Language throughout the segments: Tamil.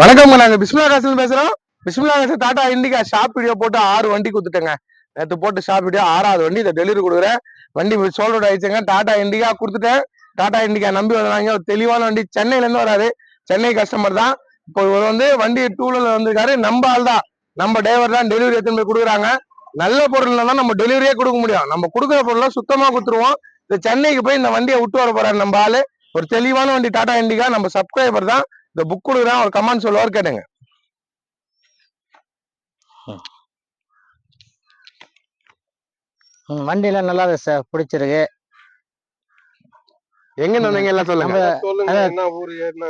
வணக்கம் நாங்க பிஸ்மிலா காசுல பேசுறோம். பிஸ்மிலா காசு டாடா இண்டிகா ஷாப் வீடியோ போட்டு ஆறு வண்டி கொடுத்துட்டேங்க. நேற்று போட்டு ஷாப் வீடியோ ஆறாவது வண்டி இதை டெலிவரி கொடுக்குறேன். வண்டி சோல்ட் ஆயிடுச்சுங்க டாடா இண்டிகா கொடுத்துட்டேன். டாடா இண்டிகா நம்பி வந்தாங்க ஒரு தெளிவான வண்டி. சென்னையில இருந்து வராது சென்னை கஸ்டமர் தான். இப்போ இவர் வந்து வண்டி டூ வீலர்ல வந்திருக்காரு. நம்ம ஆள் தான். நம்ம டிரைவர் தான். டெலிவரி எடுத்துன்னு போய் கொடுக்குறாங்க. நல்ல பொருள் தான் நம்ம டெலிவரியே கொடுக்க முடியும். நம்ம கொடுக்குற பொருளை சுத்தமா கொடுத்துருவோம். இந்த சென்னைக்கு போய் இந்த வண்டியை விட்டு வர போறாரு நம்ம ஆளு. ஒரு தெளிவான வண்டி டாடா இண்டிகா. நம்ம சப்ஸ்கிரைபர் தான். இந்த புக் கொடுக்குறேன் ஒரு கமெண்ட் சொல்லுவார் கேட்டுங்க. வண்டியெல்லாம் நல்லா இருக்கு சார் பிடிச்சிருக்கு. எங்க வந்தீங்க? எல்லாம் சொல்லுங்க.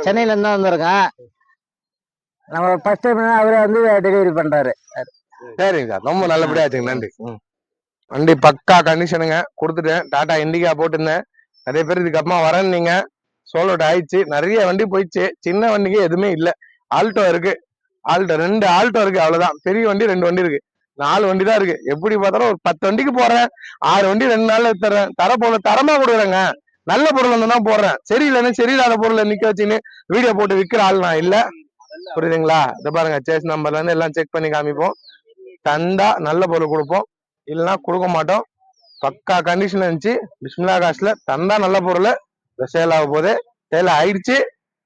சென்னையில இருந்து வந்திருக்கேன். நம்ம ஃபர்ஸ்ட் டைம் அவரே வந்து டெலிவரி பண்றாரு. சரிங்க சார். ரொம்ப நல்லபடியா ஆச்சுங்க. நன்றி. வண்டி பக்கா கண்டிஷனுங்க கொடுத்துட்டேன். டாடா இண்டிகா போட்டிருந்தேன். நிறைய பேர் இதுக்கு அப்புறமா வரேன் நீங்க சோலோட் ஆயிடுச்சு. நிறைய வண்டி போயிடுச்சு. சின்ன வண்டிக்கு எதுவுமே இல்லை. ஆல்டோ இருக்கு. ஆல்டோ ரெண்டு ஆல்டோ இருக்கு. அவ்வளவுதான். பெரிய வண்டி ரெண்டு வண்டி இருக்கு. நாலு வண்டி தான் இருக்கு. எப்படி பார்த்தாலும் ஒரு பத்து வண்டிக்கு போறேன். ஆறு வண்டி ரெண்டு நாள்ல தரேன் தர பொருள் தரமா கொடுக்குறேங்க. நல்ல பொருள் வந்து தான் போடுறேன். சரியில்லைன்னு சரியில்லாத பொருளை நிக்க வச்சுன்னு வீடியோ போட்டு விற்கிற ஆள் நான் இல்ல. புரியுதுங்களா? இதை பாருங்க. சேஸ் நம்பர்ல இருந்து எல்லாம் செக் பண்ணி காமிப்போம். தந்தா நல்ல பொருள் கொடுப்போம். இல்லைன்னா கொடுக்க மாட்டோம். பக்கா கண்டிஷன் இருந்துச்சு. பிஸ்மிலா காசுல தந்தா நல்ல பொருள். சேல் ஆக போகுது. சேல் ஆயிடுச்சு.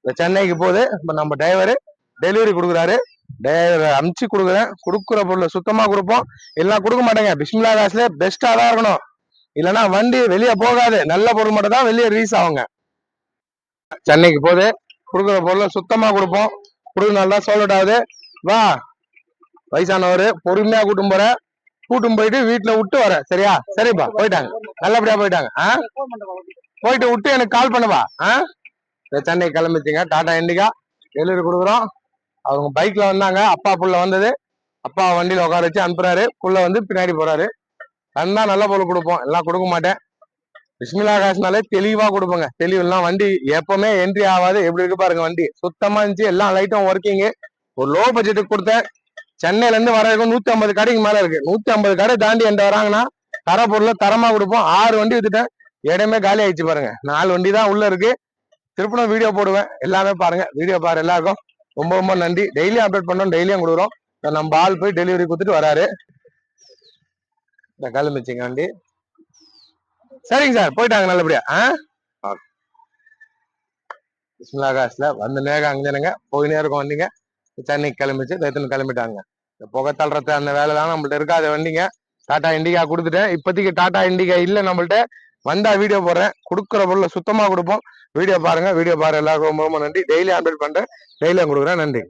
இந்த சென்னைக்கு போகுது. இப்போ நம்ம டிரைவரு டெலிவரி கொடுக்குறாரு. டிரைவர் அமுச்சு கொடுக்குறேன். கொடுக்குற பொருளை சுத்தமாக கொடுப்போம். இல்லைன்னா கொடுக்க மாட்டேங்க. பிஸ்மிலா காசுல பெஸ்ட்டாக தான் இருக்கணும். இல்லைன்னா வண்டி வெளியே போகாது. நல்ல பொருள் மட்டும் தான் வெளியே ரீஸ் ஆகுங்க. சென்னைக்கு போகுது. கொடுக்குற பொருளை சுத்தமாக கொடுப்போம். கொடுக்குறனால தான் சோல்ட் ஆகுது. வா. வயசானவர் பொறுமையாக கூட்டும் போகிறேன் கூட்டும் போயிட்டு வீட்டுல விட்டு வரேன் சரியா? சரிப்பா. போயிட்டாங்க. நல்லபடியா போயிட்டாங்க. ஆ? போயிட்டு விட்டு எனக்கு கால் பண்ணுவா? ஆ? சென்னை கிளம்பிச்சிங்க. டாடா இண்டிகா டெலிவரி கொடுக்குறோம். அவங்க பைக்ல வந்தாங்க. அப்பா புள்ள வந்தது. அப்பா வண்டியில் உட்கார வச்சு அனுப்புறாரு. புள்ள வந்து பின்னாடி போறாரு. தந்தா நல்ல பொருள் கொடுப்போம். எல்லாம் கொடுக்க மாட்டேன். பிஸ்மிலா காசுனாலே தெளிவா கொடுப்போங்க. தெளிவுலாம் வண்டி எப்பவுமே என்ட்ரி ஆகாது. எப்படி இருக்கு பாருங்க வண்டி. சுத்தமா இருந்துச்சு. எல்லா லைட்டும் ஒர்க்கிங் ஒரு லோ பட்ஜெட்டுக்கு கொடுத்தேன். சென்னையில இருந்து வர வரைக்கும் நூத்தி ஐம்பது கடைக்கு மேல இருக்கு. நூத்தி ஐம்பது கடை தாண்டி எந்த வராங்கன்னா தர பொருளை தரமா கொடுப்போம். ஆறு வண்டி வித்துட்டேன். இடமே காலி ஆயிடுச்சு பாருங்க. நாலு வண்டி தான் உள்ள இருக்கு. திருப்பணம் வீடியோ போடுவேன். எல்லாமே பாருங்க. வீடியோ பாரு எல்லாருக்கும் ரொம்ப ரொம்ப நன்றி. டெய்லியும் அப்டேட் பண்ணோம் டெய்லியும் கொடுக்குறோம். நம்ம ஆள் போய் டெலிவரி கொடுத்துட்டு வராரு. இந்த கிளம்பிச்சிங்க வண்டி. சரிங்க சார் போயிட்டாங்க நல்லபடியா. ஆ? பிஸ்மிலா காசுல வந்து நேரம் அங்கேனுங்க போய் நேரம் வண்டிங்க. சென்னைக்கு கிளம்பிச்சு நேற்று கிளம்பிட்டாங்க. இந்த புகை தள்ளுறது அந்த வேலை தான் நம்மள்ட்ட இருக்காத வண்டிங்க. டாடா இண்டிகா கொடுத்துட்டேன். இப்போதைக்கு டாடா இண்டிகா இல்லை நம்மள்ட்ட. வந்தா வீடியோ போடுறேன். கொடுக்குற பொருளை சுத்தமா கொடுப்போம். வீடியோ பாருங்க. வீடியோ பாரு எல்லாருக்கும் ரொம்ப ரொம்ப நன்றி. டெய்லி அப்டேட் பண்றேன். டெய்லியும் கொடுக்குறேன். நன்றி.